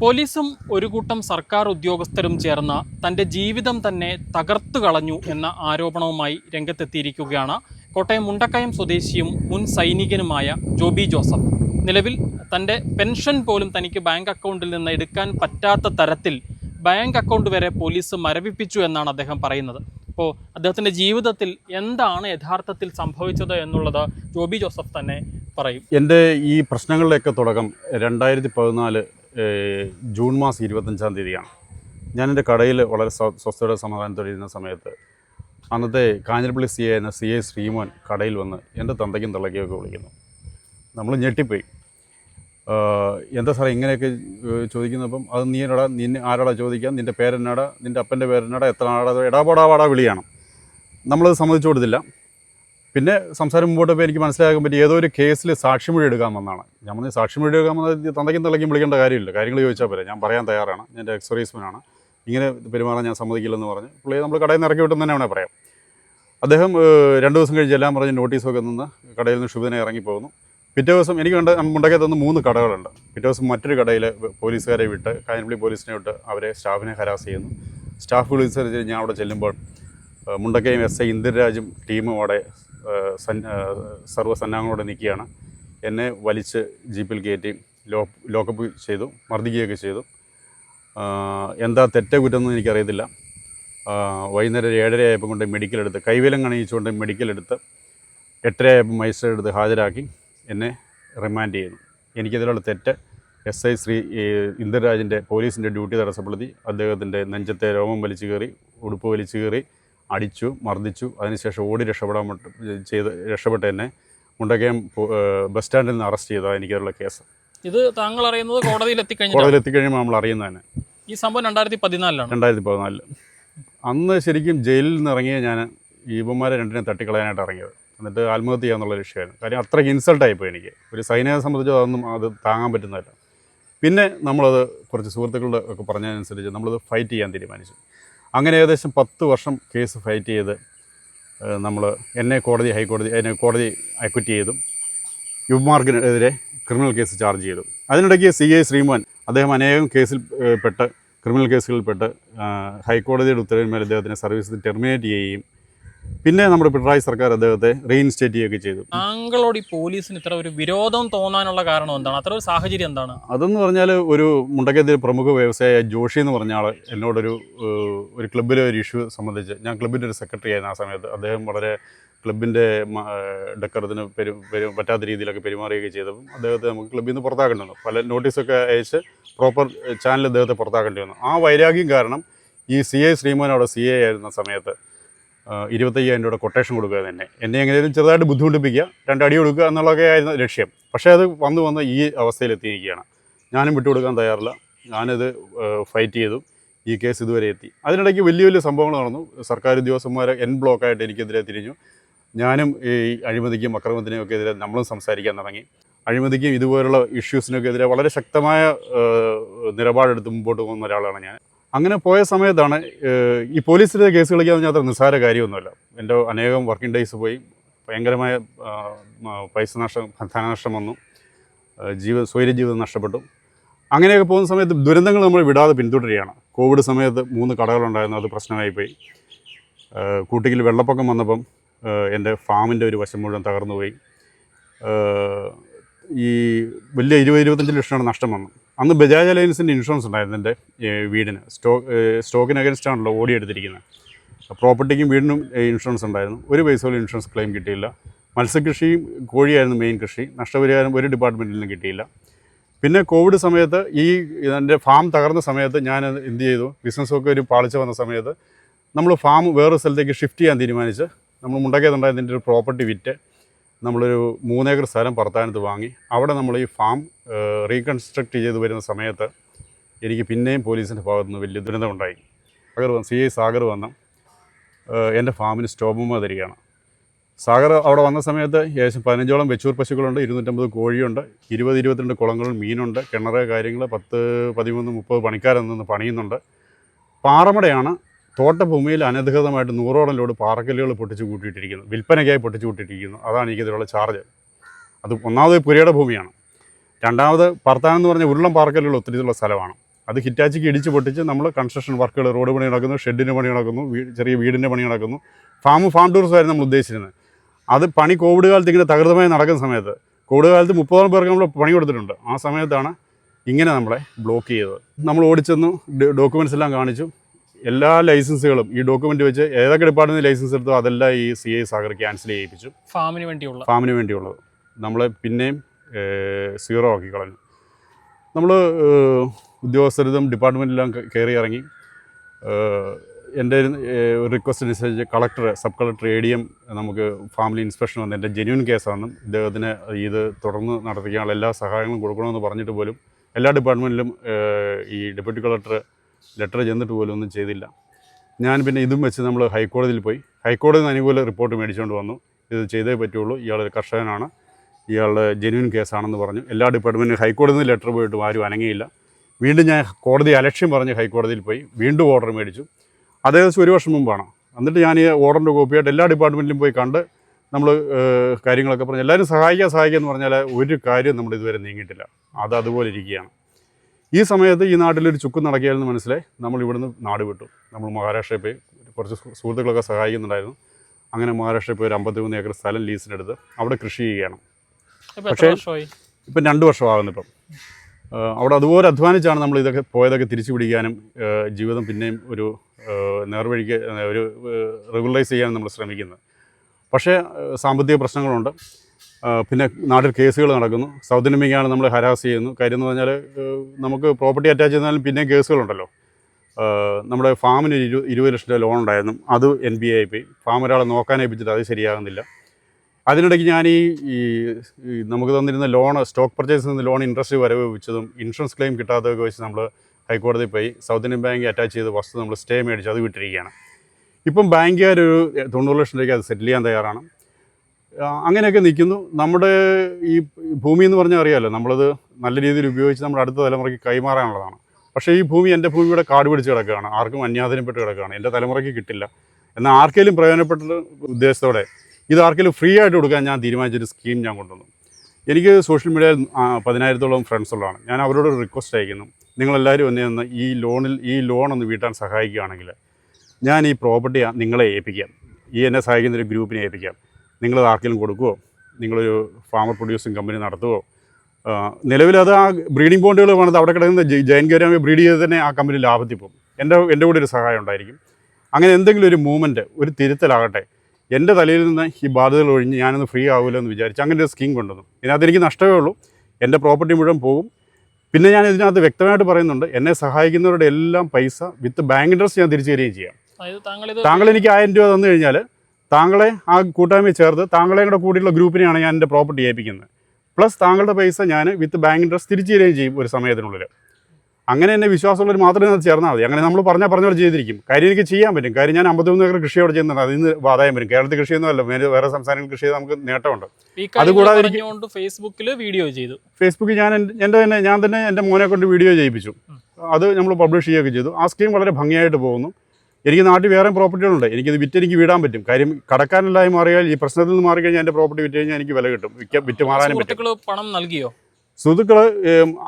പോലീസും ഒരു കൂട്ടം സർക്കാർ ഉദ്യോഗസ്ഥരും ചേർന്ന് തന്റെ ജീവിതം തന്നെ തകർത്തു കളഞ്ഞു എന്ന ആരോപണവുമായി രംഗത്തെത്തിയിരിക്കുകയാണ് കോട്ടയം മുണ്ടക്കയം സ്വദേശിയും മുൻ സൈനികനുമായ ജോബി ജോസഫ്. നിലവിൽ തന്റെ പെൻഷൻ പോലും തനിക്ക് ബാങ്ക് അക്കൗണ്ടിൽ നിന്ന് എടുക്കാൻ പറ്റാത്ത തരത്തിൽ ബാങ്ക് അക്കൗണ്ട് വരെ പോലീസ് മരവിപ്പിച്ചു എന്നാണ് അദ്ദേഹം പറയുന്നത്. അപ്പോൾ അദ്ദേഹത്തിന്റെ ജീവിതത്തിൽ എന്താണ് യഥാർത്ഥത്തിൽ സംഭവിച്ചത് എന്നുള്ളത് ജോബി ജോസഫ് തന്നെ പറയും. എന്റെ ഈ പ്രശ്നങ്ങളുടെയൊക്കെ തുടക്കം. രണ്ടായിരത്തി പതിനാല് ജൂൺ മാസം ഇരുപത്തഞ്ചാം തീയതിയാണ്. ഞാൻ എന്റെ കടയിൽ വളരെ സ്വ- സ്വസ്ഥയുടെ സമാധാനത്തോടെ ഇരുന്ന സമയത്ത് അന്നത്തെ കാഞ്ഞിരപ്പള്ളി സി എ എന്ന സി എ ശ്രീമോൻ കടയിൽ വന്ന് എന്റെ തന്തയ്ക്കും തള്ളയ്ക്കൊക്കെ വിളിക്കുന്നു. നമ്മൾ ഞെട്ടിപ്പോയി. എന്താ സാറേ ഇങ്ങനെയൊക്കെ ചോദിക്കുന്നപ്പം അത് നീ എന്നടാ നിന്നെ ആരാടാ ചോദിക്കാം നിന്റെ പേരെന്നാടാ? നിന്റെ അപ്പന്റെ പേരെന്നാടാ? എത്ര ആടാ ഇടാപാടാവാടാ വിളിയാണ്. നമ്മളത് സമ്മതിച്ചു കൊടുത്തില്ല. പിന്നെ സംസാരം മുമ്പോട്ട് എനിക്ക് മനസ്സിലാക്കാൻ പറ്റി ഏതോ ഒരു കേസിൽ സാക്ഷിമൊഴി എടുക്കാമെന്നാണ് ഞാൻ പറഞ്ഞ സാക്ഷിമൊഴി എടുക്കാമെന്ന് തന്തയ്ക്കും തള്ളയ്ക്കും വിളിക്കേണ്ട കാര്യമില്ല. കാര്യങ്ങൾ ചോദിച്ചാൽ പോരെ. ഞാൻ പറയാൻ തയ്യാറാണ്. എന്റെ എക്സ്പീരിയൻസ്മാനാണ് ഇങ്ങനെ പെരുമാറാൻ ഞാൻ സമ്മതിക്കില്ലെന്ന് പറഞ്ഞ്. പുള്ളിയെ നമ്മൾ കടയിൽ നിന്ന് ഇറക്കി വിട്ടെന്ന് തന്നെ വേണേൽ പറയാം. അദ്ദേഹം രണ്ട് ദിവസം കഴിഞ്ഞ് എല്ലാം പറഞ്ഞ് നോട്ടീസൊക്കെ നിന്ന് കടയിൽ നിന്ന് ശുഭദിനെ ഇറങ്ങിപ്പോകുന്നു. പിറ്റേ ദിവസം എനിക്ക് കണ്ട മുണ്ടക്കത്ത് നിന്ന് മൂന്ന് കടകളുണ്ട്. പിറ്റേ ദിവസം മറ്റൊരു കടയിൽ പോലീസുകാരെ വിട്ട് കാഞ്ഞിരപ്പള്ളി പോലീസിനെ വിട്ട് അവരെ സ്റ്റാഫിനെ ഹരാസ് ചെയ്യുന്നു. സ്റ്റാഫ് വിളിച്ചറിച്ച് ഞാൻ അവിടെ ചെല്ലുമ്പോൾ മുണ്ടക്കയം എസ് ഐ ഇന്ദിരാജും ടീമും അവിടെ സർവസന്നാഹങ്ങളോടെ നിൽക്കുകയാണ്. എന്നെ വലിച്ച് ജീപ്പിൽ കയറ്റി ലോ ലോക്കപ്പ് ചെയ്തു മർദ്ദിക്കുകയൊക്കെ ചെയ്തു. എന്താ തെറ്റ കുറ്റമെന്ന് എനിക്കറിയത്തില്ല. വൈകുന്നേരം ഒരു ഏഴര ആയപ്പോൾ കൊണ്ട് മെഡിക്കൽ എടുത്ത് കൈവേലം കണിയിച്ചുകൊണ്ട് മെഡിക്കൽ എടുത്ത് എട്ടര ആയപ്പോൾ മജിസ്ട്രേറ്റ് എടുത്ത് ഹാജരാക്കി എന്നെ റിമാൻഡ് ചെയ്യുന്നു എനിക്കതിലുള്ള തെറ്റ് എസ് ഐ ശ്രീ ഇന്ദിരാജിന്റെ പോലീസിന്റെ ഡ്യൂട്ടി തടസ്സപ്പെടുത്തി അദ്ദേഹത്തിന്റെ നെഞ്ചത്തെ രോമം വലിച്ചു കയറി ഉടുപ്പ് വലിച്ചു കയറി അടിച്ചു മർദ്ദിച്ചു അതിനുശേഷം ഓടി രക്ഷപ്പെടാൻ ചെയ്ത് രക്ഷപ്പെട്ട് എന്നെ മുണ്ടക്കയം ബസ് സ്റ്റാൻഡിൽ നിന്ന് അറസ്റ്റ് ചെയ്തതാണ് എനിക്കതിലുള്ള കേസ്. ഇത് താങ്കൾ അറിയുന്നത് കോടതിയിൽ എത്തിക്കഴിഞ്ഞിട്ട് കോടതിയിൽ എത്തിക്കഴിയുമ്പോൾ നമ്മൾ അറിയുന്നതന്നെ. ഈ സംഭവം രണ്ടായിരത്തി പതിനാലിലാണ് രണ്ടായിരത്തി പതിനാലിൽ അന്ന് ശരിക്കും ജയിലിൽ നിന്ന് ഇറങ്ങിയ ഞാൻ ഇവന്മാരെ രണ്ടിനെ തട്ടിക്കളയാനായിട്ട് ഇറങ്ങിയത്. എന്നിട്ട് ആത്മഹത്യ ചെയ്യാന്നുള്ള ലക്ഷ്യമായിരുന്നു കാര്യം അത്രയ്ക്ക് ഇൻസൾട്ടായിപ്പോയി എനിക്ക്. ഒരു സൈനികനെ സംബന്ധിച്ച് അതൊന്നും അത് താങ്ങാൻ പറ്റുന്നതല്ല. പിന്നെ നമ്മളത് കുറച്ച് സുഹൃത്തുക്കളുടെ ഒക്കെ പറഞ്ഞതിനനുസരിച്ച് നമ്മളത് ഫൈറ്റ് ചെയ്യാൻ തീരുമാനിച്ചു. അങ്ങനെ ഏകദേശം പത്ത് വർഷം കേസ് ഫൈറ്റ് ചെയ്ത് നമ്മൾ എന്നെ കോടതി ഹൈക്കോടതി എന്നെ കോടതി അക്വിറ്റ് ചെയ്തു. യുവമാർഗിനെതിരെ ക്രിമിനൽ കേസ് ചാർജ് ചെയ്തു. അതിനിടയ്ക്ക് സി ഐ ശ്രീമോഹൻ അദ്ദേഹം അനേകം കേസിൽ പെട്ട് ക്രിമിനൽ കേസുകളിൽപ്പെട്ട് ഹൈക്കോടതിയുടെ ഉത്തരവിന്മേൽ അദ്ദേഹത്തിനെ സർവീസ് ടെർമിനേറ്റ് ചെയ്യുകയും പിന്നെ നമ്മുടെ പിണറായി സർക്കാർ അദ്ദേഹത്തെ റീഇൻസ്റ്റേറ്റ് ചെയ്യുകയൊക്കെ ചെയ്തു. താങ്കളോട് ഈ പോലീസിന് ഇത്ര ഒരു വിരോധം തോന്നാനുള്ള കാരണം എന്താണ്? അത്ര ഒരു സാഹചര്യം എന്താണ്? അതെന്ന് പറഞ്ഞാൽ ഒരു മുണ്ടക്കത്തിൽ പ്രമുഖ വ്യവസായ ജോഷി എന്ന് പറഞ്ഞ ആൾ എന്നോടൊരു ഒരു ക്ലബ്ബിലെ ഒരു ഇഷ്യൂ സംബന്ധിച്ച് ഞാൻ ക്ലബിന്റെ ഒരു സെക്രട്ടറി ആയിരുന്നു ആ സമയത്ത്. അദ്ദേഹം വളരെ ക്ലബിന്റെ ഡക്കറത്തിന് പെരു പെരു പറ്റാത്ത രീതിയിലൊക്കെ പെരുമാറുകയൊക്കെ ചെയ്തപ്പം അദ്ദേഹത്തെ നമുക്ക് ക്ലബ്ബിൽ നിന്ന് പുറത്താക്കേണ്ടി വന്നു. പല നോട്ടീസൊക്കെ അയച്ച് പ്രോപ്പർ ചാനൽ അദ്ദേഹത്തെ പുറത്താക്കേണ്ടി വന്നു. ആ വൈരാഗ്യം കാരണം ഈ സി ഐ ശ്രീമോൻ അവിടെ സി ഐ ആയിരുന്ന സമയത്ത് ഇരുപത്തയ്യായിരം രൂപയുടെ കൊട്ടേഷൻ കൊടുക്കുക തന്നെ. എന്നെ എങ്ങനെയും ചെറുതായിട്ട് ബുദ്ധിമുട്ടിപ്പിക്കുക രണ്ടടി കൊടുക്കുക എന്നുള്ളതൊക്കെ ആയിരുന്നു ലക്ഷ്യം. പക്ഷേ അത് വന്നു വന്ന് ഈ അവസ്ഥയിലെത്തിയിരിക്കുകയാണ് ഞാനും വിട്ടുകൊടുക്കാൻ തയ്യാറില്ല. ഞാനത് ഫൈറ്റ് ചെയ്തു. ഈ കേസ് ഇതുവരെ എത്തി. അതിനിടയ്ക്ക് വലിയ വലിയ സംഭവങ്ങൾ നടന്നു. സർക്കാർ ഉദ്യോഗസ്ഥന്മാരെ എൻ ബ്ലോക്കായിട്ട് എനിക്കെതിരെ തിരിഞ്ഞു. ഞാനും ഈ അഴിമതിക്കും അക്രമത്തിനും ഒക്കെ എതിരെ നമ്മളും സംസാരിക്കാൻ തുടങ്ങി. അഴിമതിക്കും ഇതുപോലുള്ള ഇഷ്യൂസിനൊക്കെ എതിരെ വളരെ ശക്തമായ നിലപാടെടുത്ത് മുമ്പോട്ട് പോകുന്ന ഒരാളാണ് ഞാൻ. അങ്ങനെ പോയ സമയത്താണ് ഈ പോലീസിന്റെ കേസ് കളിക്കാൻ അത്ര നിസ്സാര കാര്യമൊന്നുമല്ല. എന്റെ അനേകം വർക്കിംഗ് ഡേയ്സ് പോയി. ഭയങ്കരമായ പൈസ നഷ്ടം ധനനഷ്ടം വന്നു. ജീവ സ്വൈര്യ ജീവിതം നഷ്ടപ്പെട്ടു. അങ്ങനെയൊക്കെ പോകുന്ന സമയത്ത് ദുരന്തങ്ങൾ നമ്മൾ വിടാതെ പിന്തുടരുകയാണ്. കോവിഡ് സമയത്ത് മൂന്ന് കടകളുണ്ടായിരുന്നു അത് പ്രശ്നമായി പോയി. കൂട്ടിക്കിൽ വെള്ളപ്പൊക്കം വന്നപ്പം എന്റെ ഫാമിന്റെ ഒരു വശം മുഴുവൻ തകർന്നു പോയി ഈ വലിയ ഇരുപത് ഇരുപത്തഞ്ച് ലക്ഷമാണ് നഷ്ടം വന്നു അന്ന് ബജാജ് അലയൻസിന്റെ ഇൻഷുറൻസ് ഉണ്ടായിരുന്നു എന്റെ വീടിന്. സ്റ്റോക്ക് സ്റ്റോക്കിന് അഗൻസ്റ്റ് ആണല്ലോ ഓടി എടുത്തിരിക്കുന്നത് പ്രോപ്പർട്ടിക്കും വീടിനും ഇൻഷുറൻസ് ഉണ്ടായിരുന്നു. ഒരു പൈസ പോലും ഇൻഷുറൻസ് ക്ലെയിം കിട്ടിയില്ല. മത്സ്യകൃഷിയും കോഴിയായിരുന്നു മെയിൻ കൃഷി. നഷ്ടപരിഹാരം ഒരു ഡിപ്പാർട്ട്മെന്റിൽ നിന്നും കിട്ടിയില്ല. പിന്നെ കോവിഡ് സമയത്ത് ഈ എന്റെ ഫാം തകർന്ന സമയത്ത് ഞാൻ എന്ത് ചെയ്തു? ബിസിനസ്സൊക്കെ ഒരു പാളിച്ച വന്ന സമയത്ത് നമ്മൾ ഫാം വേറൊരു സ്ഥലത്തേക്ക് ഷിഫ്റ്റ് ചെയ്യാൻ തീരുമാനിച്ച് നമ്മൾ മുണ്ടക്കയത്തുണ്ടായതിന്റെ ഒരു പ്രോപ്പർട്ടി വിറ്റ് നമ്മളൊരു മൂന്നേക്കർ സ്ഥലം പുറത്താനത്ത് വാങ്ങി അവിടെ നമ്മൾ ഈ ഫാം റീകൺസ്ട്രക്ട് ചെയ്ത് വരുന്ന സമയത്ത് എനിക്ക് പിന്നെയും പോലീസിന്റെ ഭാഗത്തുനിന്ന് വലിയ ദുരന്തമുണ്ടായി. സാഗർ വന്ന് സി ഐ സാഗർ വന്ന് എന്റെ ഫാമിന് സ്റ്റോബുമ്മ തരികയാണ്. സാഗർ അവിടെ വന്ന സമയത്ത് ഏകദേശം പതിനഞ്ചോളം വെച്ചൂർ പശുക്കളുണ്ട് ഇരുന്നൂറ്റമ്പത് കോഴിയുണ്ട് ഇരുപത് ഇരുപത്തിരണ്ട് കുളങ്ങൾ മീനുണ്ട് കിണറ് കാര്യങ്ങൾ പത്ത് പതിമൂന്ന് മുപ്പത് പണിക്കാരൻ നിന്ന് പണിയുന്നുണ്ട്. പാറമടയാണ് തോട്ടഭൂമിയിൽ അനധികൃതമായിട്ട് നൂറോളം ലോഡ് പാറക്കല്ലുകൾ പൊട്ടിച്ച് കൂട്ടിയിട്ടിരിക്കുന്നു. വിൽപ്പനയ്ക്കായി പൊട്ടിച്ച് കൂട്ടിയിട്ടിരിക്കുന്നു. അതാണ് എനിക്കിതിലുള്ള ചാർജ് അത് ഒന്നാമത് പുരയുടെ ഭൂമിയാണ്. രണ്ടാമത് പർത്താനം എന്ന് പറഞ്ഞ ഉരുളം പാറക്കല്ലുകൾ ഒത്തിരി സ്ഥലമാണ്. അത് ഹിറ്റാച്ചിക്ക് ഇടിച്ച് പൊട്ടിച്ച് നമ്മൾ കൺസ്ട്രക്ഷൻ വർക്കുകൾ റോഡ് പണി നടക്കുന്നു ഷെഡിന് പണി നടക്കുന്നു ചെറിയ വീടിന്റെ പണി നടക്കുന്നു. ഫാം ഫാം ടൂറിസം ആയിരുന്നു നമ്മൾ ഉദ്ദേശിച്ചിരുന്നത്. അത് പണി കോവിഡ് കാലത്ത് ഇങ്ങനെ തകൃതമായി നടക്കുന്ന സമയത്ത് കോവിഡ് കാലത്ത് മുപ്പതോളം പേർക്ക് നമ്മൾ പണി കൊടുത്തിട്ടുണ്ട്. ആ സമയത്താണ് ഇങ്ങനെ നമ്മളെ ബ്ലോക്ക് ചെയ്തത്. നമ്മൾ ഓടിച്ചെന്നു ഡോക്യുമെൻസ് എല്ലാം കാണിച്ചു. എല്ലാ ലൈസൻസുകളും ഈ ഡോക്യുമെന്റ് വെച്ച് ഏതൊക്കെ ഡിപ്പാർട്ട്മെന്റ് ലൈസൻസ് എടുത്തോ അതെല്ലാം ഈ സി ഐ സാഗർ ക്യാൻസൽ ചെയ്യിപ്പിച്ചു. ഫാമിന് വേണ്ടിയുള്ള. ഫാമിന് വേണ്ടിയുള്ളത്. നമ്മൾ പിന്നെയും സീറോ ആക്കി കളഞ്ഞു. നമ്മൾ ഉദ്യോഗസ്ഥരും ഡിപ്പാർട്ട്മെന്റിലെല്ലാം കയറി ഇറങ്ങി. എന്റെ റിക്വസ്റ്റ് അനുസരിച്ച് collector sub collector A D M നമുക്ക് ഫാമിലി ഇൻസ്പെക്ഷൻ വന്ന് എന്റെ ജെന്യൂൻ കേസാണെന്നും ഇദ്ദേഹത്തിന് ഇത് തുടർന്ന് നടത്തിക്കാനുള്ള എല്ലാ സഹായങ്ങളും കൊടുക്കണമെന്ന് പറഞ്ഞിട്ട് പോലും എല്ലാ ഡിപ്പാർട്ട്മെന്റിലും ഈ ഡെപ്യൂട്ടി കളക്ടർ ലെറ്റർ ചെന്നിട്ട് പോലും ഒന്നും ചെയ്തില്ല. ഞാൻ പിന്നെ ഇതും വെച്ച് നമ്മൾ ഹൈക്കോടതിയിൽ പോയി. ഹൈക്കോടതി നിന്ന് അനുകൂല റിപ്പോർട്ട് മേടിച്ചുകൊണ്ട് വന്നു. ഇത് ചെയ്തേ പറ്റുള്ളൂ. ഇയാളൊരു കർഷകനാണ്. ഇയാളുടെ ജെന്യൂൻ കേസാണെന്ന് പറഞ്ഞു. എല്ലാ ഡിപ്പാർട്ട്മെന്റും ഹൈക്കോടതിയിൽ നിന്ന് ലെറ്റർ പോയിട്ടും ആരും അനങ്ങിയില്ല. വീണ്ടും ഞാൻ കോടതി അലക്ഷ്യം പറഞ്ഞ് ഹൈക്കോടതിയിൽ പോയി. വീണ്ടും ഓർഡർ മേടിച്ചു. അത് ഏകദേശം ഒരു വർഷം മുമ്പാണ്. എന്നിട്ട് ഞാൻ ഈ ഓർഡറിന്റെ കോപ്പിയായിട്ട് എല്ലാ ഡിപ്പാർട്ട്മെന്റിലും പോയി കണ്ട് നമ്മൾ കാര്യങ്ങളൊക്കെ പറഞ്ഞു എല്ലാവരും സഹായിക്കുക സഹായിക്കുക എന്ന് പറഞ്ഞാൽ ഒരു കാര്യം നമ്മൾ ഇതുവരെ നീങ്ങിയിട്ടില്ല. അത് അതുപോലെ ഇരിക്കുകയാണ്. ഈ സമയത്ത് ഈ നാട്ടിലൊരു ചുക്ക് നടക്കുകയായിരുന്നു മനസ്സിലായി. നമ്മൾ ഇവിടുന്ന് നാട് വിട്ടു. നമ്മൾ മഹാരാഷ്ട്രയിൽ പോയി. കുറച്ച് സുഹൃത്തുക്കളൊക്കെ സഹായിക്കുന്നുണ്ടായിരുന്നു. അങ്ങനെ മഹാരാഷ്ട്രയിൽ പോയി ഒരു അമ്പത്തി മൂന്ന് ഏക്കർ സ്ഥലം ലീസിനെടുത്ത് അവിടെ കൃഷി ചെയ്യുകയാണ്. പക്ഷേ- ഇപ്പം രണ്ട് വർഷമാകുന്നു ഇപ്പം. അവിടെ അതുപോലെ അധ്വാനിച്ചാണ് നമ്മൾ ഇതൊക്കെ പോയതൊക്കെ തിരിച്ചു പിടിക്കാനും ജീവിതം പിന്നെയും ഒരു നേർവഴിക്ക് ഒരു റെഗുലറൈസ് ചെയ്യാനും നമ്മൾ ശ്രമിക്കുന്നത്. പക്ഷേ സാമ്പത്തിക പ്രശ്നങ്ങളുണ്ട്. പിന്നെ നാട്ടിൽ കേസുകൾ നടക്കുന്നു. സൗത്ത് ഇന്ത്യയാണ് നമ്മൾ ഹരാസ് ചെയ്യുന്നു. കാര്യം എന്ന് പറഞ്ഞാൽ നമുക്ക് പ്രോപ്പർട്ടി അറ്റാച്ച് ചെയ്താലും പിന്നെ കേസുകളുണ്ടല്ലോ. നമ്മുടെ ഫാമിന് ഇരു ഇരുപത് ലക്ഷം രൂപ ലോൺ ഉണ്ടായിരുന്നു. അത് എൻ ബി ഐ പോയി ഫാം ഒരാളെ നോക്കാൻ ഏൽപ്പിച്ചിട്ട് അത് ശരിയാകുന്നില്ല. അതിനിടയ്ക്ക് ഞാൻ ഈ ഈ നമുക്ക് തന്നിരുന്ന ലോൺ സ്റ്റോക്ക് പർച്ചേസിൽ നിന്ന് ലോൺ ഇൻട്രസ്റ്റ് വരവ് വെച്ചതും ഇൻഷുറൻസ് ക്ലെയിം കിട്ടാത്തതൊക്കെ വെച്ച് നമ്മൾ ഹൈക്കോടതി പോയി സൗത്ത് ഇന്ത്യൻ ബാങ്ക് അറ്റാച്ച് ചെയ്ത വസ്തു നമ്മൾ സ്റ്റേ മേടിച്ച് അത് വിട്ടിരിക്കുകയാണ്. ഇപ്പം ബാങ്കുകാർ ഒരു തൊണ്ണൂറ് ലക്ഷം രൂപയ്ക്ക് അത് സെറ്റിൽ ചെയ്യാൻ തയ്യാറാണ്. അങ്ങനെയൊക്കെ നിൽക്കുന്നു. നമ്മുടെ ഈ ഭൂമി എന്ന് പറഞ്ഞാൽ അറിയാമല്ലോ നമ്മളത് നല്ല രീതിയിൽ ഉപയോഗിച്ച് നമ്മുടെ അടുത്ത തലമുറയ്ക്ക് കൈമാറാനുള്ളതാണ്. പക്ഷേ ഈ ഭൂമി എന്റെ ഭൂമിയുടെ കാട് പിടിച്ച് കിടക്കുകയാണ്. ആർക്കും അന്യാധീനപ്പെട്ട് കിടക്കുകയാണ്. എന്റെ തലമുറയ്ക്ക് കിട്ടില്ല. എന്നാൽ ആർക്കെങ്കിലും പ്രയോജനപ്പെട്ട ഉദ്ദേശത്തോടെ ഇത് ആർക്കെങ്കിലും ഫ്രീ ആയിട്ട് കൊടുക്കാൻ ഞാൻ തീരുമാനിച്ചൊരു സ്കീം ഞാൻ കൊണ്ടുവന്നു. എനിക്ക് സോഷ്യൽ മീഡിയയിൽ പതിനായിരത്തോളം ഫ്രണ്ട്സ് ഉള്ളതാണ്. ഞാൻ അവരോട് റിക്വസ്റ്റ് അയക്കുന്നു. നിങ്ങളെല്ലാവരും എന്നെ ഒന്ന് ഈ ലോണിൽ ഈ ലോൺ ഒന്ന് വീട്ടാൻ സഹായിക്കുകയാണെങ്കിൽ ഞാൻ ഈ പ്രോപ്പർട്ടി നിങ്ങളെ ഏൽപ്പിക്കാം. ഈ എന്നെ സഹായിക്കുന്ന ഒരു ഗ്രൂപ്പിനെ ഏൽപ്പിക്കാം. നിങ്ങളത് ആർക്കെങ്കിലും കൊടുക്കുമോ നിങ്ങളൊരു ഫാമർ പ്രൊഡ്യൂസിങ് കമ്പനി നടത്തുമോ നിലവിൽ നിലവിലത് ആ ബ്രീഡിംഗ് പോയിന്റുകൾ വേണത് അവിടെ കിടക്കുന്ന ജയൻ ഗൗരാമി ബ്രീഡ് ചെയ്ത് തന്നെ ആ കമ്പനി ലാഭത്തിൽ പോകും. എന്റെ എന്റെ കൂടെ ഒരു സഹായം ഉണ്ടായിരിക്കും. അങ്ങനെ എന്തെങ്കിലും ഒരു മൂവ്മെന്റ് ഒരു തിരുത്തലാകട്ടെ. എന്റെ തലയിൽ നിന്ന് ഈ ബാധ്യതകൾ ഒഴിഞ്ഞ് ഞാനൊന്ന് ഫ്രീ ആവില്ല എന്ന് വിചാരിച്ച് അങ്ങനെ ഒരു സ്കീം കൊണ്ടുവന്നു. ഇതിനകത്ത് എനിക്ക് നഷ്ടമേ ഉള്ളൂ. എന്റെ പ്രോപ്പർട്ടി മുഴുവൻ പോകും. പിന്നെ ഞാൻ ഇതിനകത്ത് വ്യക്തമായിട്ട് പറയുന്നുണ്ട് എന്നെ സഹായിക്കുന്നവരുടെ എല്ലാം പൈസ വിത്ത് ബാങ്ക് ഇൻട്രസ്റ്റ് ഞാൻ തിരിച്ചു തരികയും ചെയ്യാം. താങ്കൾ എനിക്ക് ആയിരം രൂപ തന്നു കഴിഞ്ഞാൽ താങ്കളെ ആ കൂട്ടായ്മയിൽ ചേർത്ത് താങ്കളെ കൂടെ കൂടിയുള്ള ഗ്രൂപ്പിനെയാണ് ഞാൻ എന്റെ പ്രോപ്പർട്ടി ഏൽപ്പിക്കുന്നത്. പ്ലസ് താങ്കളുടെ പൈസ ഞാൻ വിത്ത് ബാങ്ക് ഇൻട്രസ്റ്റ് തിരിച്ചു തരികയും ചെയ്യും ഒരു സമയത്തിനുള്ളിൽ. അങ്ങനെ എന്നെ വിശ്വാസമുള്ളവർ മാത്രമേ അത് ചേർന്നാൽ മതി. അങ്ങനെ നമ്മൾ പറഞ്ഞാൽ പറഞ്ഞ പോലെ ചെയ്തിരിക്കും. കാര്യം എനിക്ക് ചെയ്യാൻ പറ്റും. കാര്യം ഞാൻ അമ്പത്തൊന്ന് ഏക്കർ കൃഷി അവിടെ ചെയ്യുന്നുണ്ട്. അതിൽ നിന്ന് ആദായം വരും. കേരളത്തിൽ കൃഷിയൊന്നുമല്ല വേറെ വേറെ സംസ്ഥാനങ്ങളിൽ കൃഷി ചെയ്ത് നമുക്ക് നേട്ടമുണ്ട്. അതുകൂടാതെ എനിക്ക് ഫേസ്ബുക്കിൽ വീഡിയോ ചെയ്തു. ഫേസ്ബുക്കിൽ ഞാൻ എന്റെ തന്നെ ഞാൻ തന്നെ എന്റെ മോനെ കൊണ്ട് വീഡിയോ ചെയ്യിപ്പിച്ചു. അത് നമ്മൾ പബ്ലിഷ് ചെയ്യുകയൊക്കെ ചെയ്തു. ആ സ്കീം വളരെ ഭംഗിയായിട്ട് പോകുന്നു. എനിക്ക് നാട്ടിൽ വേറെ പ്രോപ്പർട്ടികളുണ്ട്. എനിക്കിത് വിറ്റ് എനിക്ക് വിടാൻ പറ്റും. കാര്യം കടക്കാരനെല്ലായി മാറിയാൽ ഈ പ്രശ്നത്തിൽ നിന്ന് മാറി കഴിഞ്ഞാൽ എന്റെ പ്രോപ്പർട്ടി വിറ്റ് കഴിഞ്ഞാൽ എനിക്ക് വില കിട്ടും. വിറ്റ് മാറാനും പറ്റും. പണം നൽകിയോ? സുഹൃത്തുക്കൾ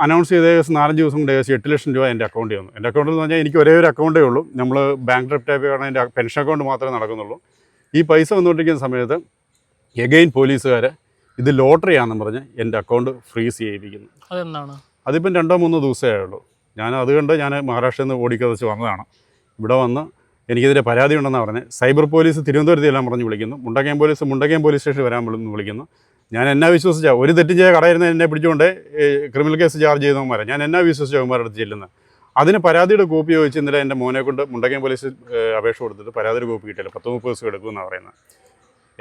അനൗൺസ് ചെയ്ത ഏകദേശം നാലഞ്ച് ദിവസം കൊണ്ട് ഏകദേശം എട്ട് ലക്ഷം രൂപ എന്റെ അക്കൗണ്ടിൽ വന്നു. എന്റെ അക്കൗണ്ടിൽ എന്ന് പറഞ്ഞാൽ എനിക്ക് ഒരേ ഒരു അക്കൗണ്ടേ ഉള്ളൂ. നമ്മൾ ബാങ്ക് ഡ്രിഫ്റ്റ് ടൈപ്പ് കാരണം എന്റെ പെൻഷൻ അക്കൗണ്ട് മാത്രമേ നടക്കുന്നുള്ളൂ. ഈ പൈസ വന്നുകൊണ്ടിരിക്കുന്ന സമയത്ത് എഗെയിൻ പോലീസുകാർ ഇത് ലോട്ടറി ആണെന്ന് പറഞ്ഞ് എന്റെ അക്കൗണ്ട് ഫ്രീസ് ചെയ്യിപ്പിക്കുന്നു അതെന്താണ്? അതിപ്പം രണ്ടോ മൂന്നോ ദിവസമേ ഉള്ളൂ. ഞാൻ അതുകൊണ്ട് ഞാൻ മഹാരാഷ്ട്രയിൽ നിന്ന് ഓടിക്കതച്ച് വന്നതാണ്. ഇവിടെ വന്ന് എനിക്കെതിരെ പരാതി ഉണ്ടെന്നാണ് പറഞ്ഞത് സൈബർ പോലീസ് തിരുവനന്തപുരത്ത് എല്ലാം പറഞ്ഞ് വിളിക്കുന്നു. മുണ്ടക്കയം പോലീസ് മുണ്ടക്കയം പോലീസ് സ്റ്റേഷനിൽ വരാൻ വിളിക്കുന്നു. ഞാൻ എന്നാ വിശ്വസിച്ചാൽ ഒരു തെറ്റും ചെയ്യാൻ കടയിരുന്ന എന്നെ പിടിച്ചുകൊണ്ട് ക്രിമിനൽ കേസ് ചാർജ് ചെയ്തവന്മാരെ ഞാൻ എന്നാ വിശ്വസിച്ച അവന്മാരുടെ അടുത്ത് ചെല്ലുന്നത് അതിന് പരാതിയുടെ കോപ്പി ചോദിച്ച് ഇന്നലെ എന്റെ മോനെ കൊണ്ട് മുണ്ടക്കയം പോലീസ് അപേക്ഷ കൊടുത്തിട്ട് പരാതിയുടെ കോപ്പി കിട്ടിയില്ല. പത്ത് മുപ്പത് ദിവസം എടുക്കുമെന്നാണ് പറയുന്നത്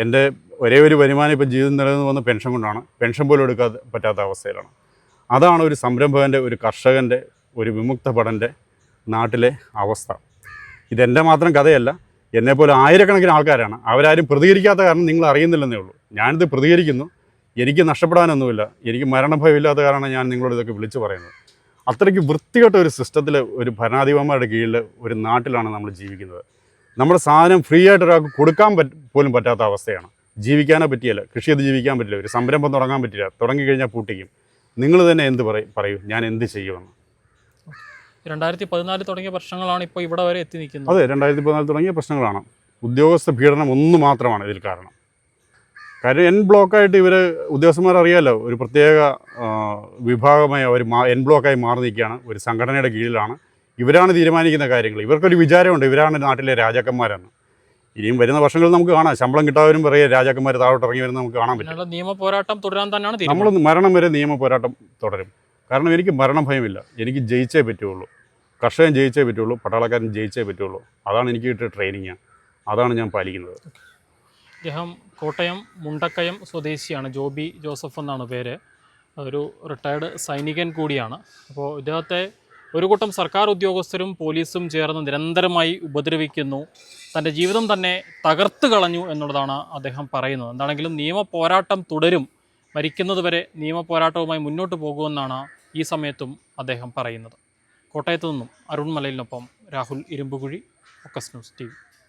എന്റെ ഒരേ ഒരു വരുമാനം ഇപ്പോൾ ജീവിതം നിലനിന്ന് വന്ന പെൻഷൻ കൊണ്ടാണ്. പെൻഷൻ പോലും എടുക്കാതെ പറ്റാത്ത അവസ്ഥയിലാണ്. അതാണ് ഒരു സംരംഭകന്റെ ഒരു കർഷകന്റെ ഒരു വിമുക്ത ഭടന്റെ നാട്ടിലെ അവസ്ഥ. ഇതെന്റെ മാത്രം കഥയല്ല. എന്നെപ്പോലെ ആയിരക്കണക്കിന് ആൾക്കാരാണ്. അവരാരും പ്രതികരിക്കാത്ത കാരണം നിങ്ങൾ അറിയുന്നില്ലെന്നേ ഉള്ളൂ. ഞാനിത് പ്രതികരിക്കുന്നു. എനിക്ക് നഷ്ടപ്പെടാനൊന്നുമില്ല. എനിക്ക് മരണഭയമില്ലാത്ത കാരണം ഞാൻ നിങ്ങളോട് ഇതൊക്കെ വിളിച്ചു പറയുന്നത്. അത്രയ്ക്ക് വൃത്തികെട്ട ഒരു സിസ്റ്റത്തിൽ ഒരു ഭരണാധിപന്മാരുടെ കീഴിൽ ഒരു നാട്ടിലാണ് നമ്മൾ ജീവിക്കുന്നത്. നമ്മുടെ സാധനം ഫ്രീ ആയിട്ട് ഒരാൾക്ക് കൊടുക്കാൻ പോലും പറ്റാത്ത അവസ്ഥയാണ്. ജീവിക്കാനേ പറ്റിയല്ല. കൃഷി ചെയ്ത് ജീവിക്കാൻ പറ്റില്ല. ഒരു സംരംഭം തുടങ്ങാൻ പറ്റില്ല. തുടങ്ങിക്കഴിഞ്ഞാൽ പൂട്ടിക്കും. നിങ്ങൾ തന്നെ എന്ത് പറയും പറയൂ? ഞാൻ എന്ത് ചെയ്യുമെന്ന്. രണ്ടായിരത്തി പതിനാല് തുടങ്ങിയ പ്രശ്നങ്ങളാണ് ഇപ്പോൾ ഇവിടെ വരെ എത്തി നിൽക്കുന്നത്. അതെ രണ്ടായിരത്തി പതിനാല് തുടങ്ങിയ പ്രശ്നങ്ങളാണ്. ഉദ്യോഗസ്ഥ പീഡനം ഒന്ന് മാത്രമാണ് ഇതിൽ കാരണം. കാര്യം എൻ ബ്ലോക്കായിട്ട് ഇവർ ഉദ്യോഗസ്ഥന്മാർ അറിയാമല്ലോ ഒരു പ്രത്യേക വിഭാഗമായി അവർ മാ എൻ ബ്ലോക്കായി മാറി നിൽക്കുകയാണ് ഒരു സംഘടനയുടെ കീഴിലാണ്. ഇവരാണ് തീരുമാനിക്കുന്ന കാര്യങ്ങൾ. ഇവർക്കൊരു വിചാരമുണ്ട് ഇവരാണ് നാട്ടിലെ രാജാക്കന്മാരെന്ന്. ഇനിയും വരുന്ന വർഷങ്ങളിൽ നമുക്ക് കാണാം. ശമ്പളം കിട്ടാവരും പറയുക രാജാക്കന്മാർ താഴോട്ട് ഇറങ്ങി വരുന്നത് നമുക്ക് കാണാൻ പറ്റും. നിയമ പോരാട്ടം തുടരാൻ തന്നെയാണ് നമ്മൾ മരണം വരെ നിയമ പോരാട്ടം തുടരും. കാരണം എനിക്ക് മരണഭയമില്ല എനിക്ക് ജയിച്ചേ പറ്റുള്ളൂ. കർഷകൻ ജയിച്ചേ പറ്റുള്ളൂ. പട്ടാളക്കാരൻ ജയിച്ചേ പറ്റുള്ളൂ. അതാണ് എനിക്ക് കിട്ടിയ ട്രെയിനിങ് അതാണ് ഞാൻ പാലിക്കുന്നത്. അദ്ദേഹം കോട്ടയം മുണ്ടക്കയം സ്വദേശിയാണ്. ജോബി ജോസഫ് എന്നാണ് പേര്. ഒരു റിട്ടയർഡ് സൈനികൻ കൂടിയാണ്. അപ്പോൾ ഇദ്ദേഹത്തെ ഒരു കൂട്ടം സർക്കാർ ഉദ്യോഗസ്ഥരും പോലീസും ചേർന്ന് നിരന്തരമായി ഉപദ്രവിക്കുന്നു. തന്റെ ജീവിതം തന്നെ തകർത്ത് കളഞ്ഞു എന്നുള്ളതാണ് അദ്ദേഹം പറയുന്നത്. എന്താണെങ്കിലും നിയമ പോരാട്ടം തുടരും. മരിക്കുന്നതുവരെ നിയമ പോരാട്ടവുമായി മുന്നോട്ട് പോകുമെന്നാണ് ഈ സമയത്തും അദ്ദേഹം പറയുന്നത്. കോട്ടയത്തു നിന്നും അരുൺ മലയിലിനൊപ്പം രാഹുൽ ഇരുമ്പുകുഴി ഒക്കസ് ന്യൂസ് ടി